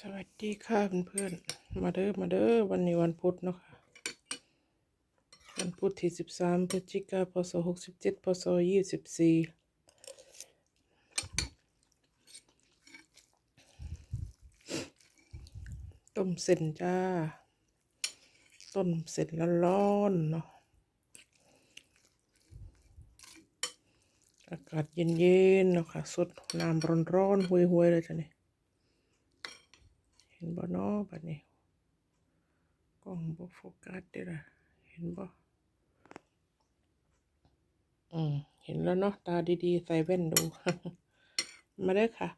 สวัสดีค่ะเพื่อนๆ มาเด้อมาเด้อวันนี้วันพุธเนาะค่ะ วันพุธที่สิบสามพฤศจิกาพศหกสิบเจ็ดพศยี่สิบสี่ต้มเส้นจ้า ต้มเสร็จแล้วร้อนๆเนาะ อากาศเย็นๆเนาะค่ะสดน้ำร้อนๆห่วยๆเลยจ้ะนี่ ห็นบ่เนาะบัดนี้กล้องบ่โฟกัสเด้อล่ะเห็นบ่อืมเห็นแล้วเนาะตาดีๆ ใส่แว่นดู มาเด้อค่ะ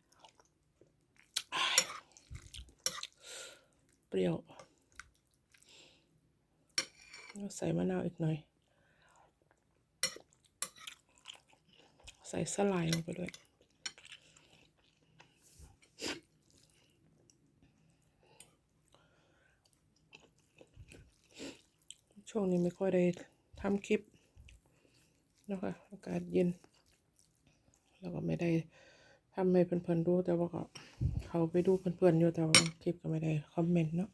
เปรี้ยวใส่มะนาวอีกหน่อย ใส่สลด์ลงไปด้วย ช่วงนี้ไม่ค่อยได้ทำคลิปเนาะคะอากาศเย็น แล้วก็ไม่ได้ทำให้เพื่อนๆดูแต่ว่าก็เขาไปดูเพื่อนๆอยู่แต่ว่าคลิปก็ไม่ได้คอมเมนต์เนาะ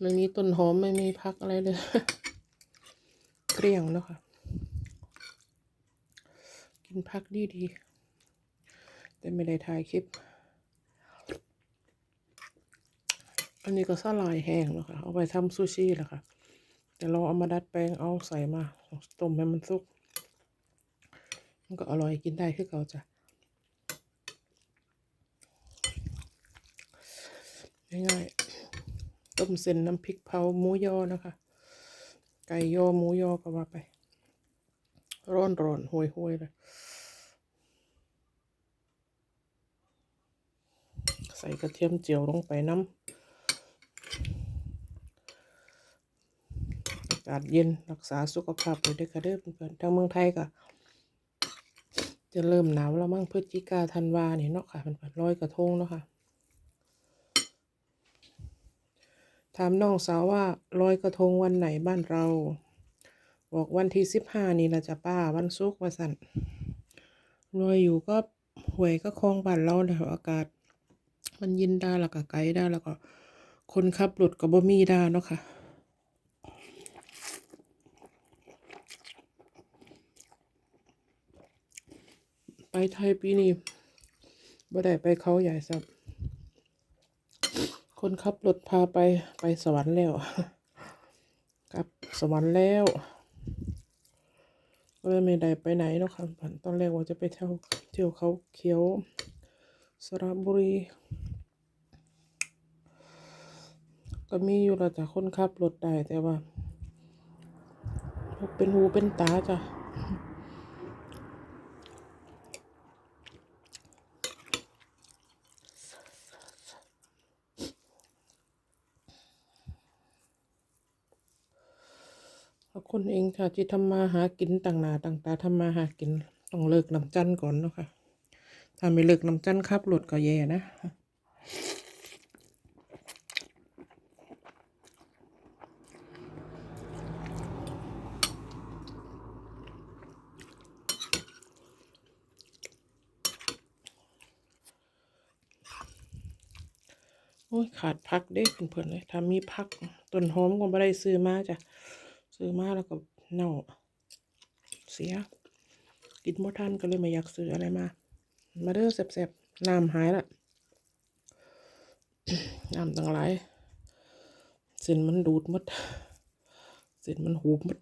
ไม่มีต้นหอมไม่มีพักอะไรเลย เกลี้ยงแล้วค่ะ กินพักดีดีๆแต่ไม่ได้ถ่ายคลิป อันนี้ก็สลายแห้งแล้วค่ะ เอาไปทำซูชิแล้วค่ะ แต่เราเอามาดัดแปลงเอาใส่มาต้มให้มันสุก มันก็อร่อยกินได้คือเก่าจ้ะง่ายๆต้มเส้นน้ำพริกเผาหมูยอนะคะ ไก่ยอหมูยอก็ว่าไป ร้อนร้อนห่วยห่วยเลยใส่กระเทียมเจียวลงไปน้ำ อากาศเย็นรักษาสุขภาพไปด้วยค่ะเด้อเพื่อนๆทางเมืองไทยก็จะเริ่มหนาวแล้วมั้งพฤศจิกาธันวาเนี่ยเนาะค่ะเพื่อนๆร้อยกระทงเนาะค่ะถามน้องสาวว่าลอยกระทงวันไหนบ้านเรา บอกวันที่สิบห้านี่ละจ้ะป้าวันศุกร์วันสันลอยอยู่ก็หวยก็คลองบ้านเราเนี่ยอากาศ มันเยินได้แล้วก็ไกลได้แล้วก็ คนขับรถก็บ่มีได้เนาะค่ะ ไปไทยปีนี้บ่ได้ไปเขาใหญ่สับคนขับรถพาไปไปสวรรค์แล้วกลับสวรรค์แล้วก็เลยไม่ได้ไปไหนเนาะค่ะตอนแรกว่าจะไปเที่ยวเที่ยวเขาเขียวสระบุรี ก็มีอยู่และจ้ะคนขับรถได้แต่ว่าเป็นหูเป็นตาจ้ะ คนเองค่ะที่ทำมาหากินต่างหนาต่างตาทำมาหากินต้องเลิกน้ำจันก่อนเนาะค่ะถ้าไม่เลิกน้ำจันทร์ขับรถก็แย่นะโอ้ยขาดพักเด้เพื่อนๆเลยถ้ามีพักต้นหอมก็ไม่ได้ซื้อมาจ้ะ ซื้อมาแล้วก็เน่าเสีย กินบ่ทันก็เลยไม่อยากซื้ออะไรมา มาเด้อแซ่บๆน้ำหายละน้ำตั้งหลายเส้นมันดูดมดเส้นมันหูมด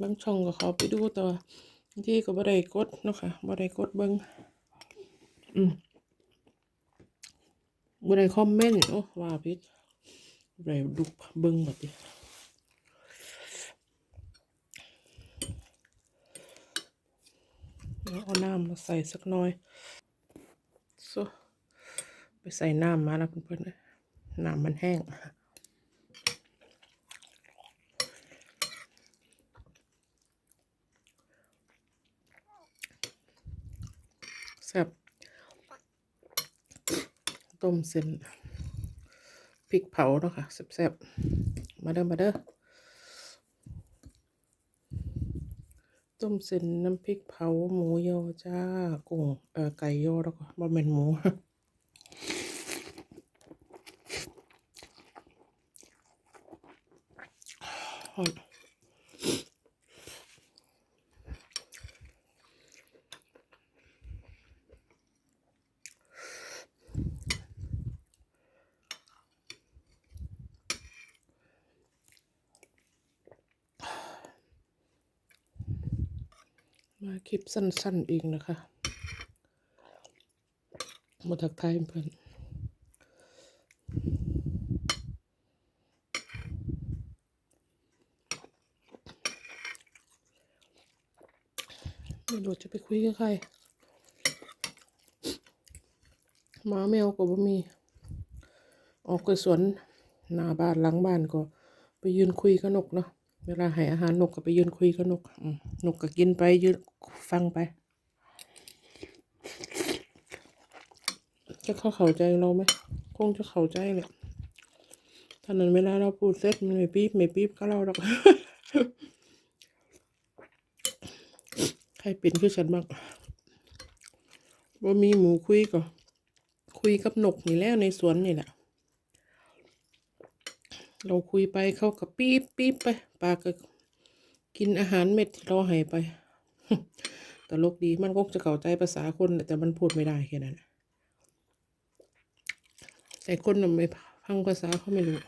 บางช่องก็เขาไปดูต่ว่าบางที่ก็บ่ได้กดเนาะค่ะบ่ได้กดเบิ่งอืม บ่ได้คอมเมนต์โอ้ว่าผิดบ่ได้ดูเบิ่งบัดนี้เอาน้ำมาใส่สักน่อยโซไปใส่น้ำมาแล้วเพื่อนๆนะน้ำมันแห้งแซ่บ ต้มเส้นพริกเผาเนาะค่ะแซ่บๆมาเด้อมาเด้อต้มเส้นน้ำพริกเผาหมูยอจ้ากุ้งเอ่อไก่ยอแล้วก็บะเม็นหมู มาคลิปสั้นๆอีกนะคะ มาทักทายเพื่อนไม่รู้จะไปคุยกับใครหมาแมวก็บ่มี ออกไปสวนหน้าบ้านหลังบ้านก็ ไปยืนคุยกับนกเนาะ เวลาให้อาหารนกก็ไปยืนคุยกับนกนกก็กินไปยืนฟังไปจะเข้าเข้าใจเราไหมคงจะเข้าใจแหละท่านั้นเวลาเราพูดเสร็จมันไม่ปี๊บไม่ปี๊บก็เราหรอกใครเป็นคือฉันบ้างว่ามีหมูคุยก็ คุยกับนกนี่แล้วในสวนนี่แหละ เราคุยไปเขาก็ปี๊บปี๊บไปปลาก็กินอาหารเม็ดที่เราให้ไปตลกดีมันก็จะเข้าใจภาษาคนแต่มันพูดไม่ได้แค่นั้นแต่คนน่ะไม่พังภาษาเขาไม่รู้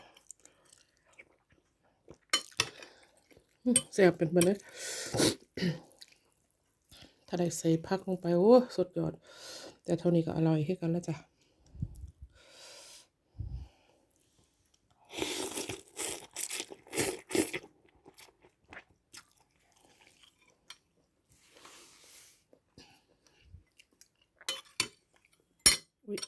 แซ่บเป็นไปเลยถ้าได้ใส่ผักลงไป โอ้ สุดยอด แต่เท่านี้ก็อร่อยให้กันแล้วจ้ะ อุ๊ย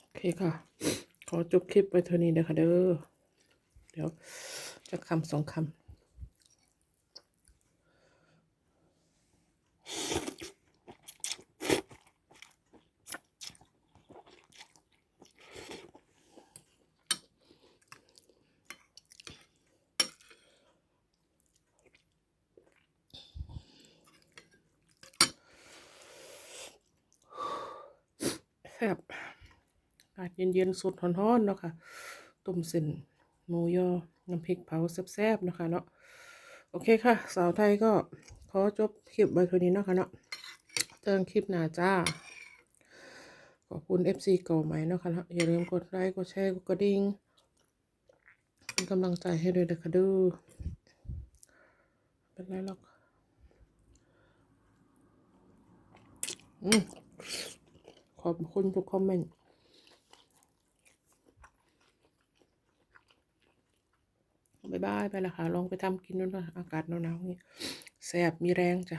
โอเคค่ะ ขอจบคลิปไปเท่านี้นะคะเด้อ เดี๋ยวจะคำสองคำ ซ่บอากาศเย็นๆสดร้อนๆเนาะค่ะต้มเส้นหมูยอ น้ำพริกเผาแซ่บๆเนาะคะเนาะโอเคค่ะ สาวไทยก็ขอจบคลิปไว้เท่านี้เนาะค่ะเนาะเจอนคลิปหน้าจ้า ขอบคุณ FC เก่าใหม่เนาะค่ะเนาะอย่าลืมกดไลค์กดแชร์กดกระดิ่งเป็นกำลังใจให้ด้วยนะคะดูเป็นไรหรอกอืม ขอบคุณทุกคอมเมนต์บายบายไปละค่ะ ลองไปทำกินดูนะอากาศหนาวๆนี่แสบมีแรงจ้ะ